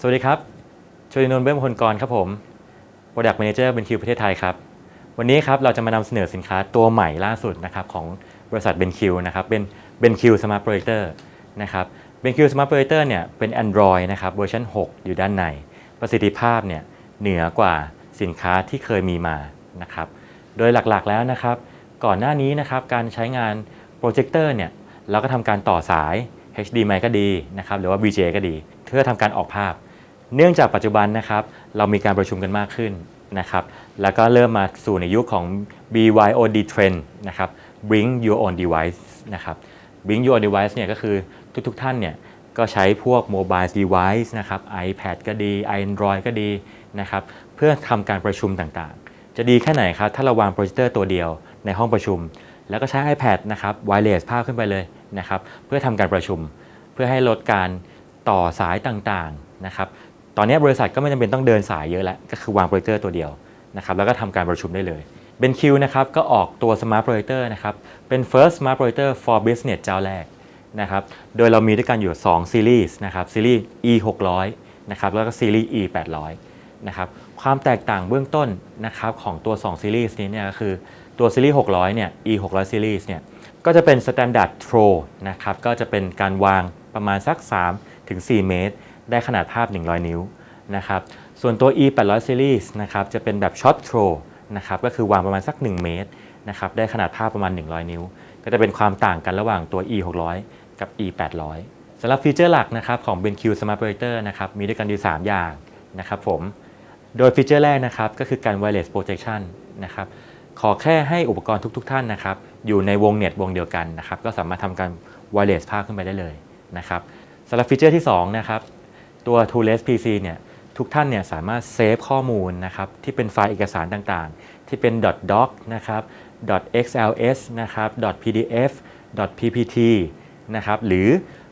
สวัสดีครับชลินนท์เบื้องพลกรครับผม Product Manager เป็นคิวประเทศไทยครับ วันนี้ครับเราจะมานำเสนอสินค้าตัวใหม่ล่าสุดนะครับของบริษัท BenQ นะครับ เป็น BenQ Smart Projector นะครับ BenQ Smart Projector เนี่ยเป็น Android นะครับเวอร์ชัน6 อยู่ด้านใน ประสิทธิภาพเนี่ยเหนือกว่าสินค้าที่เคยมีมานะครับ โดยหลักๆแล้วนะครับ ก่อนหน้านี้นะครับการใช้งานโปรเจคเตอร์เนี่ยเราก็ทำการต่อสาย HDMI ก็ดีนะครับหรือว่า VGA ก็ดี เพื่อทำการออกภาพ เนื่องจากปัจจุบันนะครับเรามีการประชุมกันมากขึ้นนะครับแล้วก็เริ่มมาสู่ในยุคของ BYOD trend นะครับ Bring Your Own Device นะครับ Bring Your Own Device เนี่ยก็คือทุกๆท่านเนี่ยก็ใช้พวก Mobile Device นะครับ iPad ก็ดี Android ก็ดีนะครับเพื่อทำการประชุมต่างๆ จะดีแค่ไหนครับ ถ้าเราวางโปรเจคเตอร์ตัวเดียวในห้องประชุม แล้วก็ใช้ iPad นะครับ wireless ภาพขึ้นไปเลยนะครับเพื่อทำการประชุม เพื่อให้ลดการต่อสายต่างๆนะครับ ตอนนี้บริษัทก็ไม่จำเป็นต้องเดินสายเยอะแล้ว ก็คือวางโปรเจคเตอร์ตัวเดียวนะครับแล้วก็ทำการประชุมได้เลยเบนคิวนะครับก็ออกตัว Smart Projector นะครับเป็น first Smart Projector for Business เจ้าแรกนะครับโดยเรามีด้วยกันอยู่ 2 ซีรีส์นะครับซีรีส์ E 600นะครับแล้วก็ซีรีส์ E 800นะครับความแตกต่างเบื้องต้นนะครับของตัว 2 ซีรีส์นี้เนี่ยก็คือตัวซีรีส์ 600 เนี่ย E 600ซีรีส์เนี่ยก็จะเป็น Standard Throw นะครับก็จะเป็นการวางประมาณสัก 3-4 เมตร ได้ขนาดภาพ 100 นิ้วนะครับส่วนตัว E 800 Series นะครับจะเป็นแบบ Short Throw นะครับก็คือวางประมาณสัก 1 เมตรนะครับได้ขนาดภาพประมาณ 100 นิ้ว ก็จะเป็นความต่างกันระหว่างตัว E 600กับ E 800สำหรับฟีเจอร์หลักนะครับของ BenQ Smart Projector นะครับมีด้วยกันอยู่3อย่างนะครับผมโดยฟีเจอร์แรกนะครับก็คือการ wireless projection นะครับขอแค่ให้อุปกรณ์ทุก ๆ ท่านนะครับอยู่ในวงเน็ตวงเดียวกันนะครับก็สามารถทำการ wireless ภาพขึ้นไปได้เลยนะครับสำหรับฟีเจอร์ที่2นะครับ ตัว Tooless PC เนี่ยทุกท่านเนี่ยสามารถเซฟข้อมูลนะครับที่เป็นไฟล์เอกสารต่างๆ ที่เป็น .doc นะครับ .xls นะครับ .pdf .ppt นะครับหรือ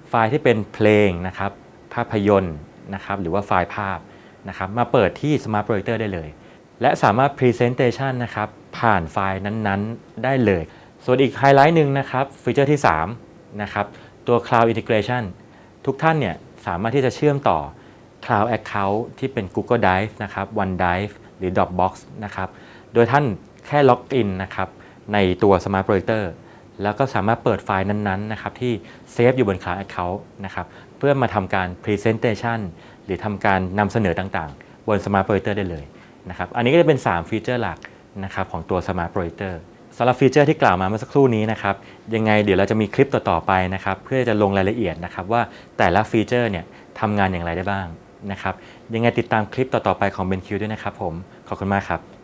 ไฟล์ที่เป็นเพลงนะครับภาพยนตร์นะครับหรือว่าไฟล์ภาพนะครับมาเปิดที่ Smart Projector ได้เลย และสามารถ Presentation นะครับผ่านไฟล์นั้นๆ ได้เลย ส่วนอีกไฮไลท์หนึ่งนะครับฟีเจอร์ที่3นะครับตัว Cloud Integration ทุกท่านเนี่ย สามารถที่จะเชื่อมต่อ Cloud Account ที่เป็น Google Drive นะครับ OneDrive หรือ Dropbox นะครับ โดยท่านแค่ล็อกอินนะครับในตัว Smart Projector แล้วก็สามารถเปิดไฟล์นั้นๆนะครับที่เซฟอยู่บน Cloud Account นะครับเพื่อมาทำการ Presentation หรือทำการนำเสนอต่างๆ บน Smart Projector ได้เลยนะครับ อันนี้ก็จะเป็น 3 ฟีเจอร์หลักนะครับของตัว Smart Projector สำหรับฟีเจอร์ที่กล่าวมาเมื่อสักครู่นี้นะครับยังไงเดี๋ยวเราจะมีคลิปต่อๆไปนะครับเพื่อจะลงรายละเอียดนะครับว่าแต่ละฟีเจอร์เนี่ยทำงานอย่างไรได้บ้างนะครับยังไงติดตามคลิปต่อๆไปของ BenQ ด้วยนะครับผมขอบคุณมากครับ